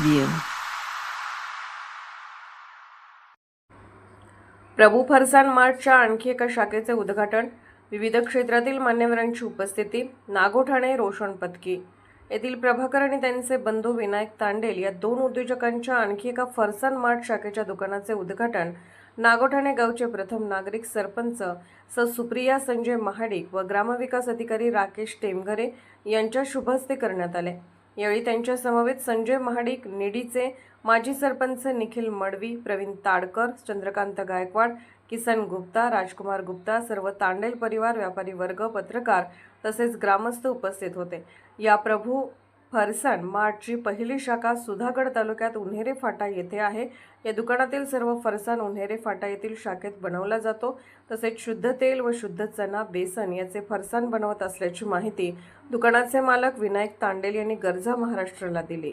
you. प्रभू फरसान मार्चच्या आणखी एका शाखेचे उद्घाटन विविध क्षेत्रातील मान्यवरांची उपस्थिती नागोठाणे रोशन पत्की येथील प्रभाकर आणि त्यांचे बंधू विनायक तांडेल या दोन उद्योजकांच्या आणखी एका फरसान मार्ट शाखेच्या दुकानाचे उद्घाटन नागोठाणे गावचे प्रथम नागरिक सरपंच स. सुप्रिया संजय महाडिक व ग्रामविकास अधिकारी राकेश टेमघरे यांच्या शुभहस्ते करण्यात आले. यावेळी त्यांच्या समवेत संजय महाडिक निडीचे माजी सरपंच निखिल मडवी प्रवीण ताडकर चंद्रकांत गायकवाड किसन गुप्ता राजकुमार गुप्ता सर्व तांडेल परिवार व्यापारी वर्ग पत्रकार तसेच ग्रामस्थ उपस्थित होते. या प्रभू फरसान मार्टची पहिली शाखा सुधागड तालुक्यात उन्हेरे फाटा येथे आहे. या दुकानातील सर्व फरसाण उन्हेरे फाटा येथील शाखेत बनवला जातो. तसेच शुद्ध तेल व शुद्ध चना बेसन याचे फरसाण बनवत असल्याची माहिती दुकानाचे मालक विनायक तांडेल यांनी गरजा महाराष्ट्राला दिली.